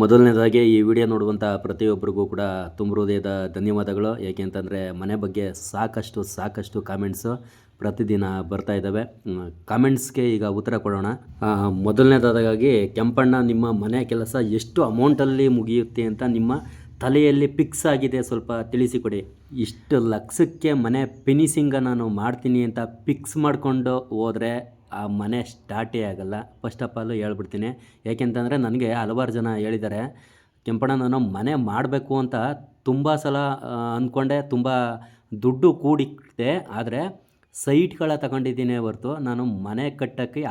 ಮೊದಲನೇದಾಗಿ ಈ ವಿಡಿಯೋ ನೋಡುವಂಥ ಪ್ರತಿಯೊಬ್ಬರಿಗೂ ಕೂಡ ತುಂಬ ಹೃದಯದ ಧನ್ಯವಾದಗಳು. ಏಕೆ ಅಂತಂದರೆ ಮನೆ ಬಗ್ಗೆ ಸಾಕಷ್ಟು ಸಾಕಷ್ಟು ಕಾಮೆಂಟ್ಸು ಪ್ರತಿದಿನ ಬರ್ತಾ ಇದ್ದಾವೆ ಕಾಮೆಂಟ್ಸ್ಗೆ ಈಗ ಉತ್ತರ ಕೊಡೋಣ. ಮೊದಲನೇದಾದಾಗಿ ಕೆಂಪಣ್ಣ, ನಿಮ್ಮ ಮನೆ ಕೆಲಸ ಎಷ್ಟು ಅಮೌಂಟಲ್ಲಿ ಮುಗಿಯುತ್ತೆ ಅಂತ ನಿಮ್ಮ ತಲೆಯಲ್ಲಿ ಫಿಕ್ಸ್ ಆಗಿದೆ ಸ್ವಲ್ಪ ತಿಳಿಸಿಕೊಡಿ. ಇಷ್ಟು ಲಕ್ಷಕ್ಕೆ ಮನೆ ಫಿನಿಸಿಂಗ ನಾನು ಮಾಡ್ತೀನಿ ಅಂತ ಫಿಕ್ಸ್ ಮಾಡಿಕೊಂಡು ಹೋದರೆ ಆ ಮನೆ ಸ್ಟಾರ್ಟೇ ಆಗಲ್ಲ. ಫಸ್ಟ್ ಆಫ್ ಆಲು ಹೇಳ್ಬಿಡ್ತೀನಿ. ಏಕೆಂತಂದರೆ ನನಗೆ ಹಲವಾರು ಜನ ಹೇಳಿದ್ದಾರೆ ಕೆಂಪಣ್ಣ ನಾನು ಮನೆ ಮಾಡಬೇಕು ಅಂತ ತುಂಬ ಸಲ ಅಂದ್ಕೊಂಡೆ ತುಂಬ ದುಡ್ಡು ಕೂಡಿದೆ ಆದರೆ ಸೈಟ್ಗಳ ತಗೊಂಡಿದ್ದೀನಿ ಹೊರತು ನಾನು ಮನೆ ಕಟ್ಟೋಕ್ಕೆ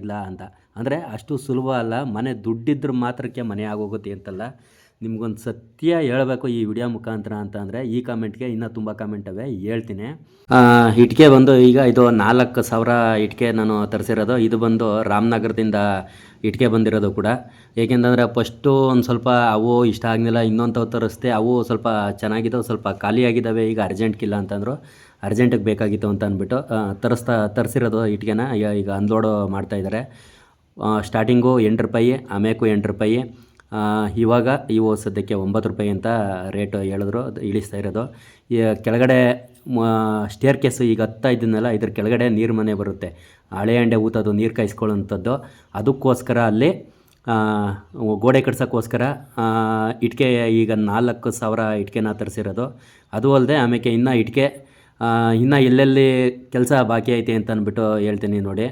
ಇಲ್ಲ ಅಂತ. ಅಂದರೆ ಅಷ್ಟು ಸುಲಭ ಅಲ್ಲ. ಮನೆ ದುಡ್ಡಿದ್ರೆ ಮಾತ್ರಕ್ಕೆ ಮನೆ ಆಗೋಗುತ್ತೆ ಅಂತಲ್ಲ. ನಿಮ್ಗೊಂದು ಸತ್ಯ ಹೇಳಬೇಕು ಈ ವಿಡಿಯೋ ಮುಖಾಂತರ ಅಂತ ಅಂದರೆ ಈ ಕಾಮೆಂಟ್ಗೆ ಇನ್ನೂ ತುಂಬ ಕಾಮೆಂಟ್ ಅವೆ ಹೇಳ್ತೀನಿ. ಇಟ್ಕೆ ಬಂದು ಈಗ ಇದು ನಾಲ್ಕು ಸಾವಿರ ಇಟ್ಕೆ ನಾನು ತರಿಸಿರೋದು, ಇದು ಬಂದು ರಾಮನಗರದಿಂದ ಇಟ್ಕೆ ಬಂದಿರೋದು ಕೂಡ. ಏಕೆಂತಂದರೆ ಫಸ್ಟು ಒಂದು ಸ್ವಲ್ಪ ಅವು ಇಷ್ಟ ಆಗಲಿಲ್ಲ ಇನ್ನೊಂದು ತರಿಸ್ದೆ, ಅವು ಸ್ವಲ್ಪ ಚೆನ್ನಾಗಿದ್ದಾವೆ, ಸ್ವಲ್ಪ ಖಾಲಿಯಾಗಿದ್ದಾವೆ ಈಗ ಅರ್ಜೆಂಟ್ಗಿಲ್ಲ ಅಂತಂದರು, ಅರ್ಜೆಂಟಿಗೆ ಬೇಕಾಗಿತ್ತು ಅಂತ ಅಂದ್ಬಿಟ್ಟು ತರಿಸ್ತಾ, ತರಿಸಿರೋದು ಇಟ್ಕೆನ, ಈಗ- ಈಗ ಅನ್ಲೋಡು ಮಾಡ್ತಾಯಿದ್ದಾರೆ ಸ್ಟಾರ್ಟಿಂಗು ಎಂಟು ರೂಪಾಯಿ, ಆಮೇಕು ಎಂಟು ರೂಪಾಯಿ ಇವಾಗ ಇವು ಸದ್ಯಕ್ಕೆ ಒಂಬತ್ತು ರೂಪಾಯಿ ಅಂತ ರೇಟ್ ಹೇಳಿದ್ರು ಇಳಿಸ್ತಾ ಇರೋದು. ಈ ಕೆಳಗಡೆ ಸ್ಟೇರ್ ಕೇಸು ಈಗ ಹತ್ತಾ ಇದ್ದನಲ್ಲ ಇದ್ರ ಕೆಳಗಡೆ ನೀರು ಮನೆ ಬರುತ್ತೆ. ಹಳೆ ಹಂಡೆ ಊತದು ನೀರು ಕಾಯಿಸ್ಕೊಳ್ಳೋಂಥದ್ದು ಅದಕ್ಕೋಸ್ಕರ ಅಲ್ಲಿ ಗೋಡೆ ಕಟ್ಸೋಕ್ಕೋಸ್ಕರ ಇಟ್ಕೆ ಈಗ ನಾಲ್ಕು ಸಾವಿರ ಇಟ್ಕೆನ ತರಿಸಿರೋದು. ಅದು ಅಲ್ಲದೆ ಆಮೇಲೆ ಇನ್ನು ಇಟ್ಕೆ ಇನ್ನು ಎಲ್ಲೆಲ್ಲಿ ಕೆಲಸ ಬಾಕಿ ಐತೆ ಅಂತ ಅಂದ್ಬಿಟ್ಟು ಹೇಳ್ತೀನಿ ನೋಡಿ.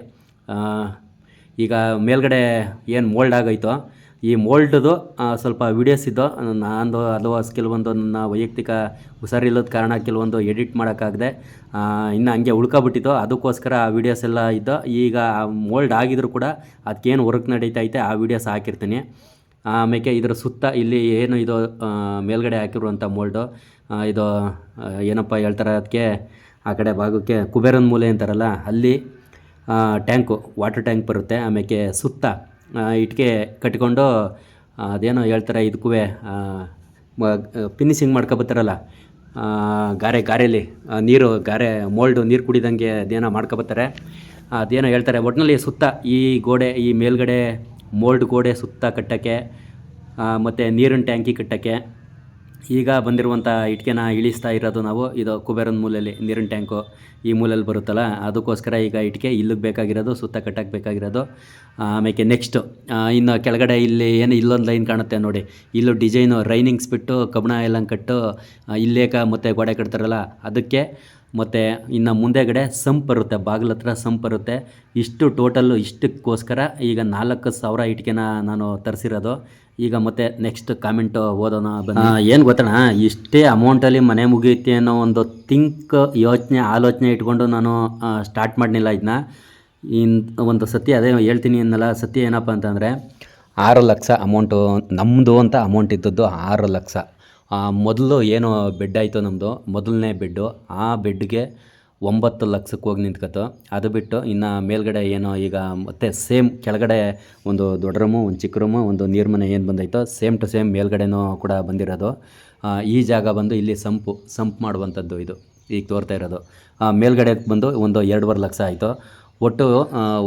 ಈಗ ಮೇಲ್ಗಡೆ ಏನು ಮೋಲ್ಡ್ ಆಗೈತೋ ಈ ಮೋಲ್ಡ್ದು ಸ್ವಲ್ಪ ವೀಡಿಯೋಸ್ ಇದ್ದೋ ನಾನು ಅಥವಾ ಕೆಲವೊಂದು ನನ್ನ ವೈಯಕ್ತಿಕ ಹುಷಾರಿಲ್ಲದ ಕಾರಣ ಕೆಲವೊಂದು ಎಡಿಟ್ ಮಾಡೋಕ್ಕಾಗದೆ ಇನ್ನು ಹಂಗೆ ಉಳ್ಕೊಬಿಟ್ಟಿತ್ತು. ಅದಕ್ಕೋಸ್ಕರ ಆ ವೀಡಿಯೋಸ್ ಎಲ್ಲ ಇದ್ದೋ ಈಗ ಮೋಲ್ಡ್ ಆಗಿದ್ರು ಕೂಡ ಅದಕ್ಕೇನು ವರ್ಕ್ ನಡೀತೈತೆ ಆ ವೀಡಿಯೋಸ್ ಹಾಕಿರ್ತೀನಿ. ಆಮೇಲೆ ಇದರ ಸುತ್ತ ಇಲ್ಲಿ ಏನು ಇದು ಆ, ಮೇಲ್ಗಡೆ ಹಾಕಿರುವಂಥ ಮೋಲ್ಡು ಇದು ಏನಪ್ಪ ಹೇಳ್ತಾರೆ ಅದಕ್ಕೆ ಆ ಕಡೆ ಭಾಗಕ್ಕೆ ಕುಬೇರನ ಮೂಲೆ ಅಂತಾರಲ್ಲ ಅಲ್ಲಿ ಆ, ಟ್ಯಾಂಕು ವಾಟರ್ ಟ್ಯಾಂಕ್ ಬರುತ್ತೆ. ಆಮೇಲೆ ಸುತ್ತ ಇಟ್ಕೆ ಕಟ್ಕೊಂಡು ಅದೇನೋ ಹೇಳ್ತಾರೆ ಇದಕ್ಕೂ ಫಿನಿಶಿಂಗ್ ಮಾಡ್ಕೊಬತ್ತಾರಲ್ಲ ಗಾರೆ ಗಾರೆಯಲ್ಲಿ ನೀರು, ಗಾರೆ, ಮೋಲ್ಡು, ನೀರು ಕುಡಿದಂಗೆ ಅದೇನೋ ಮಾಡ್ಕೊಬತ್ತಾರೆ ಅದೇನೋ ಹೇಳ್ತಾರೆ ಒಟ್ಟಿನಲ್ಲಿ ಸುತ್ತ ಈ ಗೋಡೆ, ಈ ಮೇಲ್ಗಡೆ ಮೋಲ್ಡ್ ಗೋಡೆ ಸುತ್ತ ಕಟ್ಟೋಕ್ಕೆ ಮತ್ತು ನೀರಿನ ಟ್ಯಾಂಕಿ ಕಟ್ಟೋಕ್ಕೆ. ಈಗ ಬಂದಿರುವಂಥ ಇಟ್ಕೆನ ಇಳಿಸ್ತಾ ಇರೋದು ನಾವು. ಇದು ಕುಬೇರನ ಮೂಲೆಯಲ್ಲಿ ನೀರಿನ ಟ್ಯಾಂಕು ಈ ಮೂಲೆಯಲ್ಲಿ ಬರುತ್ತಲ್ಲ, ಅದಕ್ಕೋಸ್ಕರ ಈಗ ಇಟ್ಕೆ ಇಲ್ಲಿಗೆ ಬೇಕಾಗಿರೋದು, ಸುತ್ತ ಕಟ್ಟಕ್ಕೆ ಬೇಕಾಗಿರೋದು. ಆಮೇಲೆ ನೆಕ್ಸ್ಟು ಇನ್ನು ಕೆಳಗಡೆ ಇಲ್ಲಿ ಏನು ಇಲ್ಲೊಂದು ಲೈನ್ ಕಾಣುತ್ತೆ ನೋಡಿ. ಇಲ್ಲೂ ಡಿಸೈನು ರೈನಿಂಗ್ಸ್ ಬಿಟ್ಟು ಕಬ್ಬಣ ಎಲ್ಲ ಕಟ್ಟು ಇಲ್ಲೇಕ ಮತ್ತು ಗೋಡೆ ಕಟ್ತಾರಲ್ಲ, ಅದಕ್ಕೆ ಮತ್ತು ಇನ್ನು ಮುಂದೆಗಡೆ ಸಂಪ್ ಬರುತ್ತೆ, ಬಾಗಿಲ ಹತ್ರ ಸಂಪ್ ಬರುತ್ತೆ. ಇಷ್ಟು ಟೋಟಲ್ಲು ಇಷ್ಟಕ್ಕೋಸ್ಕರ ಈಗ ನಾಲ್ಕು ಸಾವಿರ ಇಟ್ಕೆನ ನಾನು ತರಿಸಿರೋದು. ಈಗ ಮತ್ತೆ ನೆಕ್ಸ್ಟ್ ಕಾಮೆಂಟ್ ಓದೋಣ ಏನು ಗೊತ್ತಣ ಇಷ್ಟೇ ಅಮೌಂಟಲ್ಲಿ ಮನೆ ಮುಗಿಯುತ್ತೆ ಅನ್ನೋ ಒಂದು ಥಿಂಕ್ ಯೋಚನೆ, ಆಲೋಚನೆ ಇಟ್ಕೊಂಡು ನಾನು ಸ್ಟಾರ್ಟ್ ಮಾಡಲಿಲ್ಲ ಇದನ್ನ ಇನ್, ಒಂದು ಸತ್ಯ ಅದೇ ಹೇಳ್ತೀನಿ ಅನ್ನಲ್ಲ ಸತ್ಯ ಏನಪ್ಪ ಅಂತಂದರೆ, ಆರು ಲಕ್ಷ ಅಮೌಂಟು ನಮ್ಮದು ಅಂತ ಅಮೌಂಟ್ ಇದ್ದದ್ದು ಆರು ಲಕ್ಷ. ಮೊದಲು ಏನು ಬೆಡ್ ಆಯಿತು ನಮ್ಮದು ಮೊದಲನೇ ಬೆಡ್ಡು ಆ ಬೆಡ್ಗೆ ಒಂಬತ್ತು ಲಕ್ಷಕ್ಕೆ ಹೋಗಿ ನಿಂತ್ಕೊತು ಅದು ಬಿಟ್ಟು ಇನ್ನು ಮೇಲ್ಗಡೆ ಏನೋ ಈಗ ಮತ್ತೆ ಸೇಮ್ ಕೆಳಗಡೆ ಒಂದು ದೊಡ್ಡ ರೂಮು ಒಂದು ಚಿಕ್ಕ ರೂಮು ಒಂದು ನೀರು ಏನು ಬಂದೈತೋ ಸೇಮ್ ಟು ಸೇಮ್ ಮೇಲ್ಗಡೆನೂ ಕೂಡ ಬಂದಿರೋದು. ಈ ಜಾಗ ಬಂದು ಇಲ್ಲಿ ಸಂಪು, ಸಂಪ್ ಮಾಡುವಂಥದ್ದು ಇದು. ಈಗ ತೋರ್ತಾ ಇರೋದು. ಮೇಲ್ಗಡೆ ಬಂದು ಒಂದು ಎರಡೂವರೆ ಲಕ್ಷ ಆಯಿತು. ಒಟ್ಟು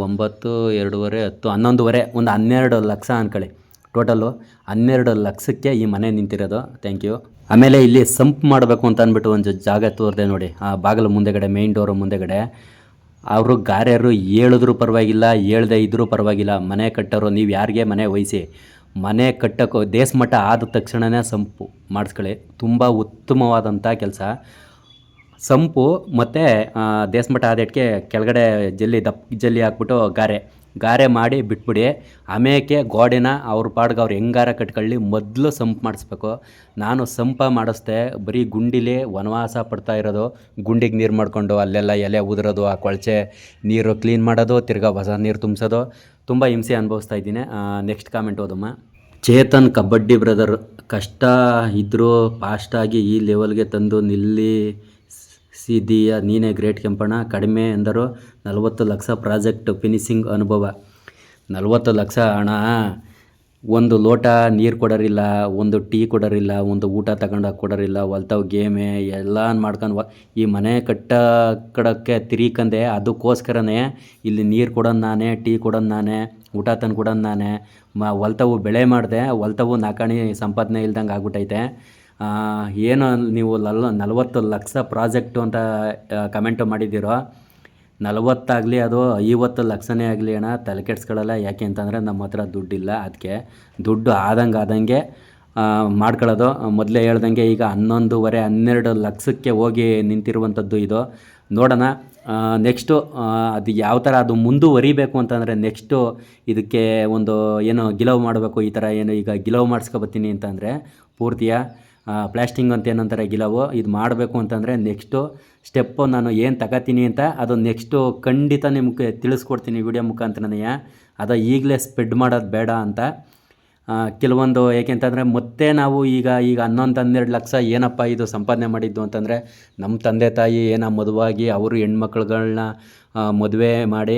ಒಂಬತ್ತು, ಎರಡೂವರೆ, ಹತ್ತು, ಹನ್ನೊಂದುವರೆ, ಒಂದು ಹನ್ನೆರಡು ಲಕ್ಷ ಅಂದ್ಕೊಳ್ಳಿ ಟೋಟಲು ಹನ್ನೆರಡು ಲಕ್ಷಕ್ಕೆ ಈ ಮನೆ ನಿಂತಿರೋದು. ಥ್ಯಾಂಕ್ ಯು ಆಮೇಲೆ ಇಲ್ಲಿ ಸಂಪ್ ಮಾಡಬೇಕು ಅಂತ ಅಂದ್ಬಿಟ್ಟು ಒಂದು ಜಾಗ ತೋರಿದೆ ನೋಡಿ. ಆ ಬಾಗಿಲು ಮುಂದೆಗಡೆ ಮೇನ್ ಡೋರು ಮುಂದೆಗಡೆ. ಅವರು ಗಾರ್ಯರು ಹೇಳಿದ್ರು ಪರವಾಗಿಲ್ಲ, ಹೇಳ್ದೆ ಇದ್ರೂ ಪರವಾಗಿಲ್ಲ. ಮನೆ ಕಟ್ಟೋರು, ನೀವು ಯಾರಿಗೆ ಮನೆ ವಹಿಸಿ ಮನೆ ಕಟ್ಟೋಕ್ಕೋ ದೇಶಮಟ್ಟ ಆದ ತಕ್ಷಣವೇ ಸಂಪು ಮಾಡಿಸ್ಕೊಳ್ಳಿ. ತುಂಬ ಉತ್ತಮವಾದಂಥ ಕೆಲಸ. ಸಂಪು ಮತ್ತು ದೇಶಮಠ ಆದೇಟ್ಗೆ ಕೆಳಗಡೆ ಜಲ್ಲಿ ದಪ್ಪ ಜಲ್ಲಿ ಹಾಕ್ಬಿಟ್ಟು ಗಾರೆ. ಗಾರೆ ಮಾಡಿ ಬಿಟ್ಬಿಡಿ. ಆಮೇಲೆ ಗೋಡೆನ ಅವ್ರ ಪಾಡ್ಗೆ ಅವ್ರು ಹೆಂಗಾರ ಕಟ್ಕೊಳ್ಳಿ ಮೊದಲು ಸಂಪ್ ಮಾಡಿಸ್ಬೇಕು. ನಾನು ಸಂಪ ಮಾಡಿಸ್ದೆ, ಬರೀ ಗುಂಡಿಲಿ ವನವಾಸ ಪಡ್ತಾ ಇರೋದು. ಗುಂಡಿಗೆ ನೀರು ಮಾಡಿಕೊಂಡು ಅಲ್ಲೆಲ್ಲ ಎಲೆ ಉದುರೋದು, ಆ ಕೊಳಚೆ ನೀರು ಕ್ಲೀನ್ ಮಾಡೋದು, ತಿರ್ಗಾ ಹೊಸ ನೀರು ತುಂಬಿಸೋದು. ತುಂಬ ಹಿಂಸೆ ಅನುಭವಿಸ್ತಾ ಇದ್ದೀನಿ. ನೆಕ್ಸ್ಟ್ ಕಾಮೆಂಟ್ ಓದಮ್ಮ. ಚೇತನ್ ಕಬಡ್ಡಿ ಬ್ರದರ್, ಕಷ್ಟ ಇದ್ದರೂ ಫಾಸ್ಟಾಗಿ ಈ ಲೆವೆಲ್ಗೆ ತಂದು ನಿಲ್ಲಿ. ಸಿದ್ದೀಯ ನೀನೇ ಗ್ರೇಟ್ ಕೆಂಪಣ್ಣ. ಕಡಿಮೆ ಎಂದರು, ನಲವತ್ತು ಲಕ್ಷ ಪ್ರಾಜೆಕ್ಟ್ ಫಿನಿಶಿಂಗ್ ಅನುಭವ. ನಲವತ್ತು ಲಕ್ಷ ಹಣ. ಒಂದು ಲೋಟ ನೀರು ಕೊಡೋರಿಲ್ಲ, ಒಂದು ಟೀ ಕೊಡೋರಿಲ್ಲ, ಒಂದು ಊಟ ತಗೊಂಡೋಗಿ ಕೊಡೋರಿಲ್ಲ, ಹೊಲ್ತಾವ್ ಗೇಮೆ ಎಲ್ಲ ಮಾಡ್ಕೊಂಡು ಈ ಮನೆ ಕಟ್ಟ ಕಡಕ್ಕೆ ತಿರೀಕಂದೆ, ಅದಕ್ಕೋಸ್ಕರನೇ ಇಲ್ಲಿ ನೀರು ಕೊಡೋದು ನಾನೇ, ಟೀ ಕೊಡೋದು ನಾನೇ, ಊಟ ತಂದು ಕೊಡೋದು ನಾನೇ. ಮ ಹೊಲ್ತಾವು ಬೆಳೆ ಮಾಡಿದೆ, ಹೊಲ್ತಾವು ನಾಕಾಣಿ ಸಂಪಾದನೆ ಇಲ್ದಂಗೆ ಆಗ್ಬಿಟ್ಟೈತೆ ಏನು ನೀವು ಲಲ್ ನಲವತ್ತು ಲಕ್ಷ ಪ್ರಾಜೆಕ್ಟು ಅಂತ ಕಮೆಂಟು ಮಾಡಿದ್ದೀರೋ, ನಲವತ್ತಾಗಲಿ ಅದು, ಐವತ್ತು ಲಕ್ಷನೇ ಆಗಲಿ ಅಣ್ಣ, ತಲೆ ಕೆಡ್ಸ್ಕೊಳ್ಳಲ್ಲ ಯಾಕೆ ಅಂತಂದರೆ ನಮ್ಮ ಹತ್ರ ದುಡ್ಡಿಲ್ಲ ಅದಕ್ಕೆ ದುಡ್ಡು ಆದಂಗೆ ಆದಂಗೆ ಮಾಡ್ಕೊಳ್ಳೋದು. ಮೊದಲೇ ಹೇಳ್ದಂಗೆ ಈಗ ಹನ್ನೊಂದುವರೆ, ಹನ್ನೆರಡು ಲಕ್ಷಕ್ಕೆ ಹೋಗಿ ನಿಂತಿರುವಂಥದ್ದು ಇದು. ನೋಡೋಣ ನೆಕ್ಸ್ಟು ಅದು ಯಾವ ಥರ ಅದು ಮುಂದುವರಿಬೇಕು ಅಂತಂದರೆ ನೆಕ್ಸ್ಟು ಇದಕ್ಕೆ ಒಂದು, ಏನು ಗಿಲವ್ ಮಾಡಬೇಕು ಈ ಥರ ಏನು ಈಗ ಗಿಲವ್ ಮಾಡಿಸ್ಕೊಬತ್ತೀನಿ ಅಂತಂದರೆ, ಪೂರ್ತಿಯ ಪ್ಲಾಸ್ಟಿಂಗ್ ಅಂತ ಏನಂತಾರೆ ಗಿಲವು, ಇದು ಮಾಡಬೇಕು ಅಂತಂದರೆ ನೆಕ್ಸ್ಟು ಸ್ಟೆಪ್ಪು ನಾನು ಏನು ತಗೋತೀನಿ ಅಂತ ಅದು ನೆಕ್ಸ್ಟು ಖಂಡಿತ ನಿಮಗೆ ತಿಳಿಸ್ಕೊಡ್ತೀನಿ ವಿಡಿಯೋ ಮುಖಾಂತರನೇ. ಅದು ಈಗಲೇ ಸ್ಪ್ರೆಡ್ ಮಾಡೋದು ಬೇಡ ಅಂತ. ಕೆಲವೊಂದು ಏಕೆಂತಂದರೆ ಮತ್ತೆ ನಾವು ಈಗ ಈಗ ಹನ್ನೊಂದು, ಹನ್ನೆರಡು ಲಕ್ಷ ಏನಪ್ಪ ಇದು ಸಂಪಾದನೆ ಮಾಡಿದ್ದು ಅಂತಂದರೆ ನಮ್ಮ ತಂದೆ ತಾಯಿ ಏನೋ ಮದುವಾಗಿ ಅವರು ಹೆಣ್ಮಕ್ಳುಗಳನ್ನ ಮದುವೆ ಮಾಡಿ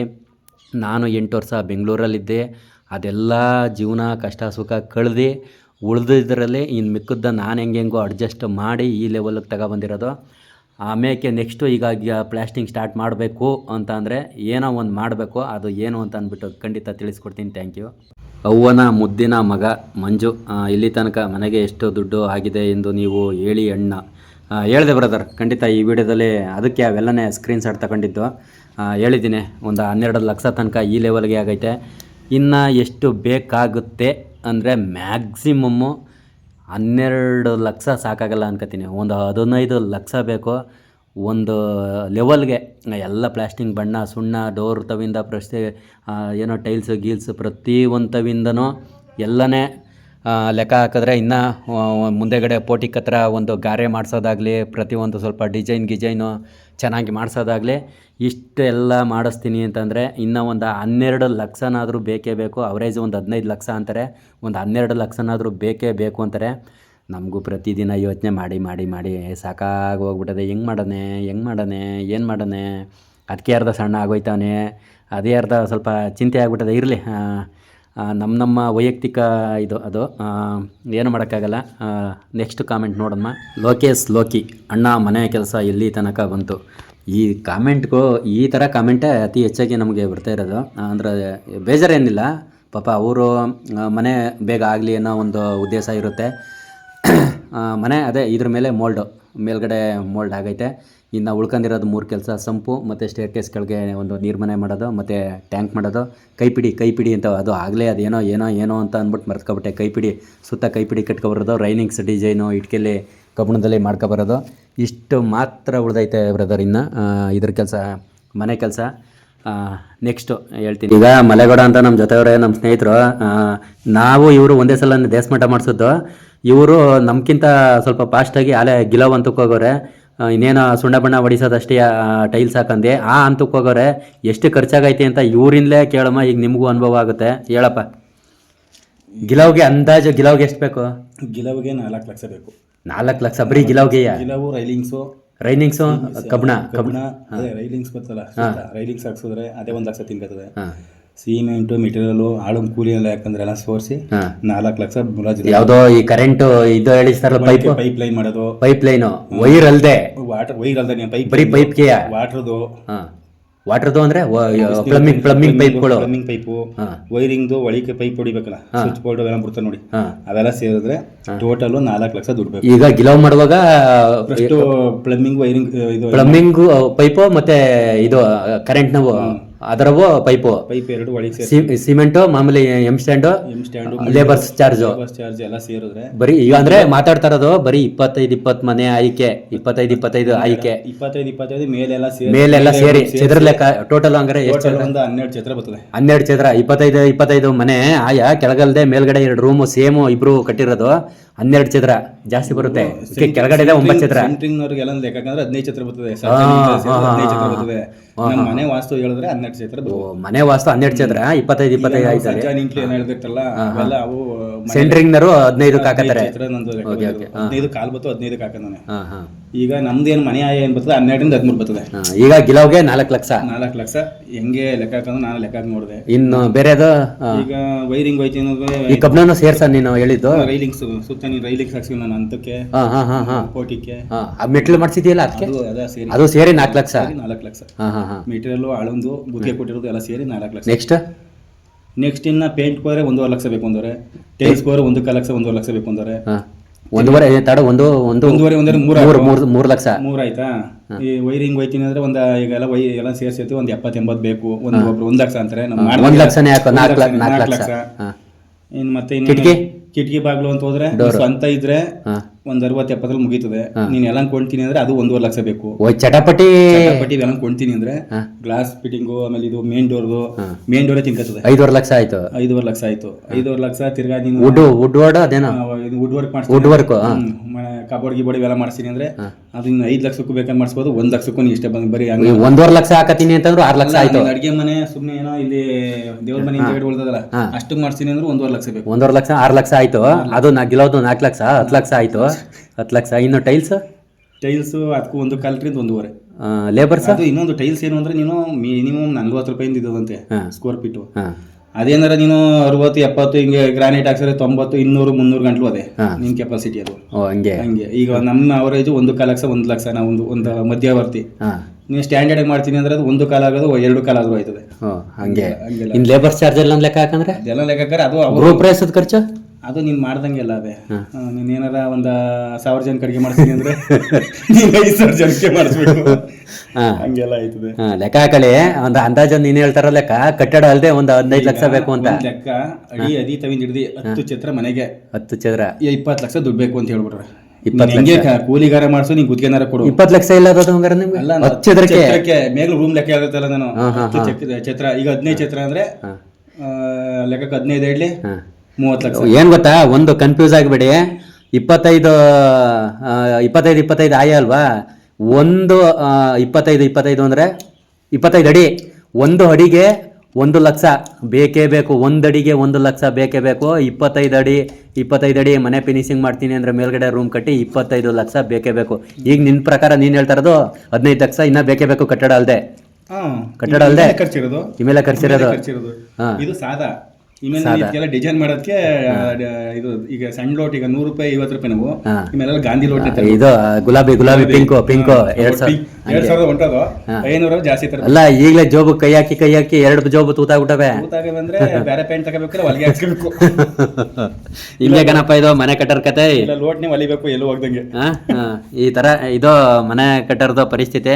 ನಾನು ಎಂಟು ವರ್ಷ ಬೆಂಗಳೂರಲ್ಲಿದ್ದೆ. ಅದೆಲ್ಲ ಜೀವನ ಕಷ್ಟ ಸುಖ ಕಳೆದು ಉಳಿದಿದ್ರಲ್ಲಿ ಇನ್ನು ಮಿಕ್ಕದ್ದ ನಾನು ಹೆಂಗೆ ಹೆಂಗೋ ಅಡ್ಜಸ್ಟ್ ಮಾಡಿ ಈ ಲೆವೆಲ್ಗೆ ತಗೊಬಂದಿರೋದು ಆಮೇಲೆ ನೆಕ್ಸ್ಟು ಈಗ ಪ್ಲಾಸ್ಟಿಂಗ್ ಸ್ಟಾರ್ಟ್ ಮಾಡಬೇಕು ಅಂತ ಅಂದರೆ ಏನೋ ಒಂದು ಮಾಡಬೇಕು, ಅದು ಏನು ಅಂತ ಅಂದ್ಬಿಟ್ಟು ಖಂಡಿತ ತಿಳಿಸ್ಕೊಡ್ತೀನಿ ಥ್ಯಾಂಕ್ ಯು ಅವ್ವನ ಮುದ್ದಿನ ಮಗ ಮಂಜು ಇಲ್ಲಿ ತನಕ ಮನೆಗೆ ಎಷ್ಟು ದುಡ್ಡು ಆಗಿದೆ ಎಂದು ನೀವು ಹೇಳಿ ಅಣ್ಣ. ಹೇಳಿದೆ ಬ್ರದರ್ ಖಂಡಿತ ಈ ವಿಡಿಯೋದಲ್ಲಿ ಅದಕ್ಕೆ ಅವೆಲ್ಲನೇ ಸ್ಕ್ರೀನ್ ಶಾಟ್ ತಗೊಂಡಿದ್ದು. ಹೇಳಿದ್ದೀನಿ, ಒಂದು ಹನ್ನೆರಡು ಲಕ್ಷ ತನಕ ಈ ಲೆವೆಲ್ಗೆ ಆಗೈತೆ. ಇನ್ನು ಎಷ್ಟು ಬೇಕಾಗುತ್ತೆ ಅಂದರೆ ಮ್ಯಾಕ್ಸಿಮಮ್ಮು ಹನ್ನೆರಡು ಲಕ್ಷ ಸಾಕಾಗಲ್ಲ ಅನ್ಕೋತೀನಿ. ಒಂದು ಹದಿನೈದು ಲಕ್ಷ ಬೇಕು. ಒಂದು ಲೆವೆಲ್ಗೆ ಎಲ್ಲ ಪ್ಲಾಸ್ಟಿಂಗ್ ಬಣ್ಣ, ಸುಣ್ಣ ಡೋರ್ ತವಿಂದ ಪ್ರಶ್ನೆ ಏನೋ ಟೈಲ್ಸು ಗೀಲ್ಸು ಪ್ರತಿ ಒಂದು ತವಿಂದನೂ ಎಲ್ಲನೇ ಲೆಕ್ಕ ಹಾಕಿದ್ರೆ ಇನ್ನು ಮುಂದೆಗಡೆ ಪೋಟಿಕ್ ಹತ್ರ ಒಂದು ಗಾರೆ ಮಾಡಿಸೋದಾಗಲಿ ಪ್ರತಿಯೊಂದು ಸ್ವಲ್ಪ ಡಿಸೈನ್ ಗಿಜೈನು ಚೆನ್ನಾಗಿ ಮಾಡಿಸೋದಾಗಲಿ ಇಷ್ಟೆಲ್ಲ ಮಾಡಿಸ್ತೀನಿ ಅಂತಂದರೆ ಇನ್ನೂ ಒಂದು ಹನ್ನೆರಡು ಲಕ್ಷನಾದರೂ ಬೇಕೇ ಬೇಕು. ಅವರೇಜ್ ಒಂದು ಹದಿನೈದು ಲಕ್ಷ ಅಂತಾರೆ. ಒಂದು ಹನ್ನೆರಡು ಲಕ್ಷನಾದರೂ ಬೇಕೇ ಬೇಕು ಅಂತಾರೆ. ನಮಗೂ ಪ್ರತಿದಿನ ಯೋಚನೆ ಮಾಡಿ ಮಾಡಿ ಮಾಡಿ ಸಾಕಾಗಿ ಹೋಗ್ಬಿಟ್ಟದೆ. ಹೆಂಗೆ ಮಾಡೋಣ ಹೆಂಗೆ ಮಾಡೋಣ ಏನು ಮಾಡೋಣ ಅದಕ್ಕೆ ಅರ್ಧ ಸಣ್ಣ ಆಗೋಯ್ತಾನೆ. ಅದೇ ಅರ್ಧ ಸ್ವಲ್ಪ ಚಿಂತೆ ಆಗ್ಬಿಟ್ಟದೆ. ಇರಲಿ ನಮ್ಮ ನಮ್ಮ ವೈಯಕ್ತಿಕ ಇದು, ಅದು ಏನು ಮಾಡೋಕ್ಕಾಗಲ್ಲ. ನೆಕ್ಸ್ಟ್ ಕಾಮೆಂಟ್ ನೋಡಮ್ಮ. ಲೋಕೇಶ್ ಲೋಕಿ, ಅಣ್ಣ ಮನೆ ಕೆಲಸ ಎಲ್ಲಿ ತನಕ ಬಂತು? ಈ ಕಾಮೆಂಟ್ಗೂ ಈ ಥರ ಕಾಮೆಂಟೇ ಅತಿ ಹೆಚ್ಚಾಗಿ ನಮಗೆ ಬರ್ತಾ ಇರೋದು. ಅಂದರೆ ಬೇಜಾರೇನಿಲ್ಲ. ಪಾಪ ಅವರು ಮನೆ ಬೇಗ ಆಗಲಿ ಅನ್ನೋ ಒಂದು ಉದ್ದೇಶ ಇರುತ್ತೆ. ಮನೆ ಅದೇ ಇದ್ರ ಮೇಲೆ ಮೋಲ್ಡು, ಮೇಲ್ಗಡೆ ಮೋಲ್ಡ್ ಆಗೈತೆ. ಇನ್ನು ಉಳ್ಕೊಂಡಿರೋದು ಮೂರು ಕೆಲಸ, ಸಂಪು ಮತ್ತು ಸ್ಟೇರ್ ಕೇಸ್ ಕೆಳಗೆ ಒಂದು ನೀರು ಮನೆ ಮಾಡೋದು, ಮತ್ತು ಟ್ಯಾಂಕ್ ಮಾಡೋದು. ಕೈಪಿಡಿ ಕೈಪಿಡಿ ಅಂತ ಅದು ಆಗಲೇ ಅದೇನೋ, ಏನೋ ಏನೋ ಅಂತ ಅಂದ್ಬಿಟ್ಟು ಮರ್ತ್ಕೊಬಿಟ್ಟೆ. ಕೈಪಿಡಿ, ಸುತ್ತ ಕೈಪಿಡಿ ಕಟ್ಕೊಬರೋದು, ರೈನಿಂಗ್ಸ್, ಡಿಸೈನು, ಇಟ್ಕೆಲಿ ಕಬ್ಬಣದಲ್ಲಿ ಮಾಡ್ಕೊಬರೋದು. ಇಷ್ಟು ಮಾತ್ರ ಉಳಿದೈತೆ ಬ್ರದರ್ ಇನ್ನು. ಇದ್ರ ಕೆಲಸ, ಮನೆ ಕೆಲಸ. ನೆಕ್ಸ್ಟು ಹೇಳ್ತೀನಿ. ಈಗ ಮಲೆಗೌಡ ಅಂತ ನಮ್ಮ ಜೊತೆಯವರೇ ನಮ್ಮ ಸ್ನೇಹಿತರು ನಾವು ಇವರು ಒಂದೇ ಸಲ ದೇಶಮಠ ಮಾಡಿಸಿದ್ದು. ಇವರು ನಮಗಿಂತ ಸ್ವಲ್ಪ ಫಾಸ್ಟಾಗಿ ಅಲೆ ಗಿಲವ್ ಅಂತಕ್ಕೆ ಹೋಗೋರೆ. ಇನ್ನೇನು ಸುಣ್ಣ ಬಣ್ಣ ಹೊಡಿಸೋದಷ್ಟೇ ಟೈಲ್ಸ್ ಹಾಕಂದೆ. ಆ ಅಂತಕ್ಕೆ ಹೋಗೋರೆ, ಎಷ್ಟು ಖರ್ಚಾಗೈತೆ ಅಂತ ಇವರಿಂದಲೇ ಕೇಳಮ್ಮ, ಈಗ ನಿಮಗೂ ಅನುಭವ ಆಗುತ್ತೆ. ಹೇಳಪ್ಪ. ಗಿಲವ್ಗೆ ಅಂದಾಜು, ಗಿಲವ್ಗೆ ಎಷ್ಟು ಬೇಕು? ಗಿಲವ್ಗೆ ನಾಲ್ಕು ಲಕ್ಷ ಬೇಕು. ನಾಲ್ಕು ಲಕ್ಷ ಬರೀ ಗಿಲವ್ಗೆಯ ಗಿಲವು ರೈಲಿಂಗ್ಸು. ರೈಲಿಂಗ್ಸ್ ಕಬ್ಬಣ ಕಬ್ಬಣ ಅದೇ ರೈಲಿಂಗ್ಸ್ ಬರ್ತಲ್ಲ ರೈಲಿಂಗ್ಸ್ ಹಾಕ್ಸಿದ್ರೆ ಅದೇ ಒಂದು ಲಕ್ಷ ತಿನ್ಕತ್ತದೆ. ಸಿಮೆಂಟ್ ಮೆಟೀರಿಯಲ್ ಆಳು ಕೂಲಿ ಎಲ್ಲ ಯಾಕಂದ್ರೆ ಎಲ್ಲ ಸೋರಿಸಿ ನಾಲ್ಕು ಲಕ್ಷ ಯಾವ್ದೋ ಈ ಕರೆಂಟ್ ಇದು ಹೇಳಿಸ್ತಾರಲ್ಲ ಪೈಪ್? ಪೈಪ್ ಲೈನ್ ಮಾಡೋದು. ಪೈಪ್ ಲೈನ್ ವೈರ್ ಅಲ್ದೆ. ವಾಟರ್ ವೈರ್ ಅಲ್ದ ಪೈಪ್ ಬರೀ ಪೈಪ್ ವಾಟರ್ದು. ವಾಟರ್ದು ಅಂದ್ರೆ ಪ್ಲಮ್ಮಿಂಗ್ ಪ್ಲಂಬಿಂಗ್ ಪೈಪ್ಗಳು ಪ್ಲಂಬಿಂಗ್ ಪೈಪು ಹಾಂ. ವೈರಿಂಗ್ದು ಒಳಿಕೆ ಪೈಪ್ ಹೊಡಿಬೇಕಲ್ಲ ಸ್ವಿಚ್ ಬೋರ್ಡ್ ಎಲ್ಲ ಬಿಡ್ತಾರೆ ನೋಡಿ. ಅವೆಲ್ಲ ಸೇರಿದ್ರೆ ಟೋಟಲ್ ನಾಲ್ಕು ಲಕ್ಷ ದುಡ್ಡು ಬೇಕು. ಈಗ ಗಿಲವ್ ಮಾಡುವಾಗ ಫಸ್ಟ್ ಪ್ಲಂಬಿಂಗ್ ವೈರಿಂಗ್ ಇದು ಪ್ಲಮ್ಮಿಂಗ್ ಪೈಪು ಮತ್ತೆ ಇದು ಕರೆಂಟ್ ನಾವು ಅದರವು ಪೈಪು. ಪೈಪ್ ಎರಡು ಒಳಗೆ ಸಿಮೆಂಟು ಮಾಮೂಲಿ M stand M stand labours charge charge ಎಲ್ಲ ಸೇರಿದ್ರೆ. ಬರೀ ಈಗ ಅಂದ್ರೆ ಮಾತಾಡ್ತಾ ಇರೋದು ಬರೀ ಇಪ್ಪತ್ತೈದು ಇಪ್ಪತ್ತು ಮನೆ ಆಯ್ಕೆ ಇಪ್ಪತ್ತೈದು ಇಪ್ಪತ್ತೈದು ಆಯ್ಕೆ. ಇಪ್ಪತ್ತೈದು ಇಪ್ಪತ್ತೈದು ಮೇಲೆಲ್ಲ ಸೇರಿ ಮೇಲೆಲ್ಲ ಸೇರಿ ಚದರ ಲೆಕ್ಕ ಟೋಟಲ್ ಅಂದ್ರೆ ಎಷ್ಟು ಒಂದು ಹನ್ನೆರಡು ಚದರ ಬರ್ತದೆ. ಹನ್ನೆರಡು ಚದ್ರ ಇಪ್ಪತ್ತೈದು ಇಪ್ಪತ್ತೈದು ಮನೆ ಆಯಾ ಕೆಳಗಲ್ದೆ ಮೇಲ್ಗಡೆ ಎರಡು ರೂಮು ಸೇಮು ಇಬ್ರು ಕಟ್ಟಿರೋದು. ಹನ್ನೆರಡು ಚಿತ್ರ ಜಾಸ್ತಿ ಬರುತ್ತೆ. ಇದಕ್ಕೆ ಕೆಳಗಡೆ ಒಂಬತ್ತು ಚಿತ್ರ. ಸೆಂಟ್ರಿಂಗ್ ಎಲ್ಲ ಲೆಕ್ಕ ಹಾಕಿದ್ರೆ ಹದಿನೈದು ಛತ್ರ ಬರ್ತದೆ. ಹದಿನೈದು ಬರ್ತದೆ. ನಮ್ಮ ಮನೆ ವಾಸ್ತು ಹೇಳಿದ್ರೆ ಹನ್ನೆರಡು ಚಿತ್ರ ಮನೆ ವಾಸ್ತು ಹನ್ನೆರಡು ಚಿತ್ರ ಇಪ್ಪತ್ತೈದು ಇಪ್ಪತ್ತೈದು ಆಯ್ತು ಏನೋ ಹೇಳ್ದಿರ್ತಲ್ಲ ಅವೆಲ್ಲ ಅವು ಸೆಂಟ್ರಿಂಗ್ ನರು ಹದಿನೈದು ಹಾಕತ್ತಾರೆ. ಹದಿನೈದು ಕಾಲ್ ಬತ್ತು ಹದಿನೈದು ಹಾಕ ನಾನು ಈಗ ನಮ್ದು ಏನು ಮನೆ ಆಯ ಏನ್ ಬರ್ತದೆ ಹನ್ನೆರಡರಿಂದ ಹದಿಮೂರು ಬರ್ತದೆ. ಈಗ ಗಿಲಾವ್ಗೆ ನಾಲ್ಕು ಲಕ್ಷ. ನಾಲ್ಕು ಲಕ್ಷ. ಹೆಂಗೆ ಲೆಕ್ಕ ಹಾಕಂದ್ರೆ ನಾನು ಲೆಕ್ಕ ಹಾಕಿ ನೋಡಿದೆ. ಇನ್ನು ಬೇರೆದು ಅದು ಈಗ ವೈರಿಂಗ್ ಹೋಯ್ತು ಈ ಕಬ್ಬನ ಸೇರ್ಸ ನೀನು ಹೇಳಿದ್ದು. ರೈಲಿಂಗ್ಸ್ ಸುತ್ತ ನೀನು ರೈಲಿಗೆ ಸಾಕ್ಸಿಲ್ಲ ನಾನು ಅಂತಕ್ಕೆ ಹಾ ಹಾ ಹಾ ಹಾ. ಕೋಟಿಗೆ ಹಾ ಆ ಮೆಟ್ಲು ಮಾಡ್ಸಿದ್ಯಲ್ಲ ಅದಕ್ಕೆ? ಅದು ಸೇರಿ. ಅದು ಸೇರಿ ನಾಲ್ಕು ಲಕ್ಷ? ನಾಲ್ಕು ಲಕ್ಷ. ಹಾ ಹಾ ಹಾ. ಮೆಟೀರಿಯಲ್ ಆಳೊಂದು ಬುದ್ಧಿ ಕೊಟ್ಟಿರೋದು ಎಲ್ಲ ಸೇರಿ ನಾಲ್ಕು ಲಕ್ಷ. ನೆಕ್ಸ್ಟ್? ನೆಕ್ಸ್ಟ್ ಇನ್ನ ಪೇಂಟ್ ಹೋದ್ರೆ ಒಂದೂವರೆ ಲಕ್ಷ ಬೇಕು ಅಂದ್ರೆ ಟೈಲ್ಸ್ ಹೋದ್ರೆ ಒಂದು ಕಾಲು ಲಕ್ಷ ಒಂದೂವರೆ ಲಕ್ಷ ಬೇಕು ಅಂದ್ರೆ ಹಾಂ. ಒಂದೂವರೆ ತಡ ಒಂದು ಒಂದು ಒಂದೂವರೆ ಒಂದರೆ ಮೂರು ಮೂರು ಮೂರು ಮೂರು ಲಕ್ಷ. ಮೂರ್ ಆಯ್ತಾ? ಈ ವೈರಿಂಗ್ ಹೋಯ್ತೀನಿ ಅಂದ್ರೆ ಒಂದು ಈಗ ಎಲ್ಲ ವೈ ಎಲ್ಲ ಸೇರ್ಸೈತಿ ಒಂದ್ ಎಪ್ಪತ್ ಎಂಬತ್ ಬೇಕು. ಒಂದು ಒಬ್ರು ಒಂದ್ ಲಕ್ಷ ಅಂತಾರೆ. ನಮ್ಮ ಒಂದ್ ಲಕ್ಷನೇ ಹಾಕೋ ನಾಲ್ಕು ಲಕ್ಷನೇ, ನಾಲ್ಕು ಲಕ್ಷ. ಇನ್ನು ಮತ್ತೆ ಇನ್ನು ಕಿಟ್ಕಿ? ಕಿಟಕಿ ಬಾಗ್ಲು ಅಂತ ಹೋದ್ರೆ ಸ್ವಂತ ಇದ್ರೆ ಒಂದ್ ಅರವತ್ ಎಪ್ಪತ್ತರಲ್ಲಿ ಮುಗೀತದೆ. ನೀನ್ ಎಲ್ಲ ಕೊಂಡ್ತೀನಿ ಅಂದ್ರೆ ಅದು ಒಂದೂವರೆ ಲಕ್ಷ ಬೇಕು. ಓ ಚಟಪಟಿ ಪಟ್ಟಿ ಕೊಂಡ್ತೀನಿ ಅಂದ್ರೆ ಗ್ಲಾಸ್ ಫಿಟ್ಟಿಂಗು ಆಮೇಲೆ ಇದು ಮೇನ್ ಡೋರ್ದು ಮೇನ್ ಡೋರ್ ತಿನ್ಕತ್ತದೆ. ಐದೂವರೆ ಲಕ್ಷ ಆಯ್ತು. ಐದೂವರೆ ಲಕ್ಷ ಆಯ್ತು. ಐದೂವರೆ ಲಕ್ಷ ತಿರ್ಗಾ ನೀನು ವುಡ್ ವುಡ್ ವರ್ಡ್ ಅದೇನೋ? Wood work wood work cupboard ಗಿಬೋರ್ಡ್ ಇವೆಲ್ಲ ಮಾಡ್ತೀನಿ ಅಂದ್ರೆ ಅದು ಇನ್ನು ಐದು ಲಕ್ಷಕ್ಕೂ ಬೇಕಾದ್ರೆ ಮಾಡಿಸ್ಬೋದು ಒಂದ್ ಲಕ್ಷಕ್ಕೂ ನೀ ಇಷ್ಟೇ ಬಂದು ಬರೀ ನೀ ಒಂದೂವರೆ ಲಕ್ಷ ಹಾಕತೀನಿ ಅಂತಂದ್ರೆ ಆರು ಲಕ್ಷ ಆಯ್ತು. ಅಡಿಗೆ ಮನೆ ಸುಮ್ನೆ ಏನೋ ಇಲ್ಲಿ ದೇವ್ರ ಮನೆ ಹಿಂದೆ ಉಳ್ದದಲ್ಲ ಅಷ್ಟು ಮಾಡ್ತೀನಿ ಅಂದ್ರೆ ಒಂದೂವರೆ ಲಕ್ಷ ಬೇಕು. ಒಂದೂವರೆ ಲಕ್ಷ ಆರು ಲಕ್ಷ ಆಯ್ತು. ಅದು ನಾ ಗೆಲ್ಲೋದು ನಾಲ್ಕು ಲಕ್ಷ ಹತ್ತು ಲಕ್ಷ ಆಯ್ತು. ಹತ್ತು ಲಕ್ಷ. ಇನ್ನು ಟೈಲ್ಸ್ ಟೈಲ್ಸ್ ಅದಕ್ಕೂ ಒಂದು ಕಾಲ್ರಿಂದ ಒಂದೂವರೆ. ಲೇಬರ್ಸ್ ಅದು ಇನ್ನೊಂದು ಟೈಲ್ಸ್ ಏನು ಅಂದ್ರೆ ನೀನು ಮಿನಿಮಮ್ ನಲ್ವತ್ತು ರೂಪಾಯಿಂದ ಇದ್ದದಂತೆ. ಸ್ಕ್ವೇರ್ ಫೀಟು ಅದೇನಾರ ನೀನು ಅರವತ್ತು ಎಪ್ಪತ್ತು ಹಿಂಗೆ ಗ್ರಾನೈಟ್ ಹಾಕ್ಸಿದ್ರೆ ತೊಂಬತ್ತು ಇನ್ನೂರು ಮುನ್ನೂರು ಗಂಟ್ಲು ಅದೇ ನಿಮ್ಮ ನಿನ್ ಕೆಪಾಸಿಟಿ ಅದು. ಹಂಗೆ. ಹಂಗೆ. ಈಗ ನಮ್ಮ ಅವರೇಜ್ ಒಂದು ಕಾಲ ಲಕ್ಷ ಒಂದು ಲಕ್ಷ ನಾವು ಒಂದು ಒಂದು ಮಧ್ಯವರ್ತಿ. ನೀವು ಸ್ಟ್ಯಾಂಡರ್ಡ್ ಮಾಡ್ತೀನಿ ಅಂದ್ರೆ ಅದು ಒಂದು ಕಾಲ ಆಗೋದು ಎರಡು ಕಾಲ ಆದ್ರೂ ಆಯ್ತದೆ. ಹಂಗೆ. ಲೇಬರ್ ಚಾರ್ಜ್ ಎಲ್ಲ ಲೆಕ್ಕ ಹಾಕಂದ್ರೆ? ಅದೆಲ್ಲ ಲೆಕ್ಕ ಅದು ಅವ್ರು ಗ್ರೂಪ್ ಪ್ರೈಸದ ಖರ್ಚು? ಅದು ನೀನ್ ಮಾಡ್ದಂಗೆ ಅಲ್ಲ ಅದೇ ನೀನ್ ಏನಾರ ಒಂದ ಸಾವಿರ ಜನ ಕಡೆಗೆ ಮಾಡ್ತೀನಿ ಅಂದ್ರೆ ನೀನು ಐದು ಸಾವಿರ ಜನಕ್ಕೆ ಮಾಡಿಸ್ಬೇಕು ಹಂಗೆಲ್ಲ ಆಯ್ತದೆ. ಲೆಕ್ಕ ಹಾಕಳಿ ಒಂದು ಅಂದಾಜು ನೀನು ಹೇಳ್ತಾರ ಲೆಕ್ಕ. ಕಟ್ಟಡ ಅಲ್ಲದೆ ಒಂದು ಹದಿನೈದು ಲಕ್ಷ ಬೇಕು ಅಂತ. ಲೆಕ್ಕ ಅಡಿ ಅದಿ ತವಿಂದ ಹಿಡ್ದು ಹತ್ತು ಚಿತ್ರ ಮನೆಗೆ. ಹತ್ತು ಚದರ ಇಪ್ಪತ್ತು ಲಕ್ಷ ದುಡ್ಡು ಬೇಕು ಅಂತ ಹೇಳ್ಬಿಟ್ರೆ. ಹೆಂಗೆ ಕೂಲಿಗಾರ ಮಾಡಿಸು ನೀನ್ ಗುತ್ತಿಗೆನಾರ ಕೊಡು. ಇಪ್ಪತ್ತು ಲಕ್ಷ ಇಲ್ಲ ಅದು ಹಂಗಾರ ನಿಮ್ಗೆ? ಚದರಕ್ಕೆ ರೂಮ್ ಲೆಕ್ಕ ಆಗುತ್ತಲ್ಲ ನಾನು. ಚಿತ್ರ ಈಗ ಹದಿನೈದು ಚತ್ರ ಅಂದ್ರೆ ಲೆಕ್ಕಕ್ಕೆ ಹದಿನೈದು ಇಡ್ಲಿ ಹಾಂ. ಮೂವತ್ತು ಲಕ್ಷ. ಏನು ಗೊತ್ತಾ? ಒಂದು ಕನ್ಫ್ಯೂಸ್ ಆಗಿಬಿಡಿ. ಇಪ್ಪತ್ತೈದು ಇಪ್ಪತ್ತೈದು ಇಪ್ಪತ್ತೈದು ಆಯ ಅಲ್ವಾ? ಒಂದು ಇಪ್ಪತ್ತೈದು ಇಪ್ಪತ್ತೈದು ಅಂದರೆ ಇಪ್ಪತ್ತೈದು ಅಡಿ. ಒಂದು ಅಡಿಗೆ ಒಂದು ಲಕ್ಷ. ಬೇಕೇ ಬೇಕು. ಒಂದು ಅಡಿಗೆ ಒಂದು ಲಕ್ಷ ಬೇಕೇ ಬೇಕು. ಇಪ್ಪತ್ತೈದು ಅಡಿ ಇಪ್ಪತ್ತೈದು ಅಡಿ ಮನೆ ಫಿನಿಶಿಂಗ್ ಮಾಡ್ತೀನಿ ಅಂದರೆ ಮೇಲ್ಗಡೆ ರೂಮ್ ಕಟ್ಟಿ ಇಪ್ಪತ್ತೈದು ಲಕ್ಷ ಬೇಕೇ ಬೇಕು. ಈಗ ನಿನ್ನ ಪ್ರಕಾರ ನೀನು ಹೇಳ್ತಾ ಇರೋದು ಹದಿನೈದು ಲಕ್ಷ ಇನ್ನೂ ಬೇಕೇ ಬೇಕು ಕಟ್ಟಡ ಅಲ್ಲದೆ ಕಟ್ಟಡ ಅಲ್ಲದೆ ಇಮೇಲೆ ಖರ್ಚಿರೋದು ಇಮೇಲೆ ಖರ್ಚಿರೋದು ಖರ್ಚಿರೋದು ಇದು ಸಾದಾ. ಇಮೇಲೆ ಡಿಸೈನ್ ಮಾಡೋದಕ್ಕೆ ಇದು ಈಗ ಸಣ್ಣ ಲೋಟ್ ಈಗ ನೂರು ರೂಪಾಯಿ ಐವತ್ತು ರೂಪಾಯಿ ನಾವು. ಇಮೇಲೆಲ್ಲ ಗಾಂಧಿ ಲೋಟ್ ಇದು ಗುಲಾಬಿ ಗುಲಾಬಿ ಪಿಂಕು ಪಿಂಕು ಎರಡ್ ಸಾವಿರ. ಎರಡ್ ಸಾವಿರದ ಹೊಂಟದು ಐನೂರು ಜಾಸ್ತಿ ತರ ಅಲ್ಲ ಈಗಲೇ ಜೋಬು ಕೈ ಹಾಕಿ ಕೈ ಹಾಕಿ ಎರಡು ಜೋಬು ತೂತ ಬಿಟ್ಟವೆ ಬಂದ್ರೆ ಬೇರೆ ಪ್ಯಾಂಟ್ ತಗೋಬೇಕಲ್ಲ ಹೊಲಿಗೆ ಹಾಕ್ಸ್ಬೇಕು ಹಿಂಗೆ ಗಣಪ ಇದು ಮನೆ ಕಟ್ಟರ್ ಕತೆ. ಇಲ್ಲ ಲೋಟ್ನೇ ಹೊಲಿಬೇಕು ಎಲ್ಲೂ ಹೋಗ್ದಂಗೆ. ಈ ತರ ಇದು ಮನೆ ಕಟ್ಟರ್ದು ಪರಿಸ್ಥಿತಿ.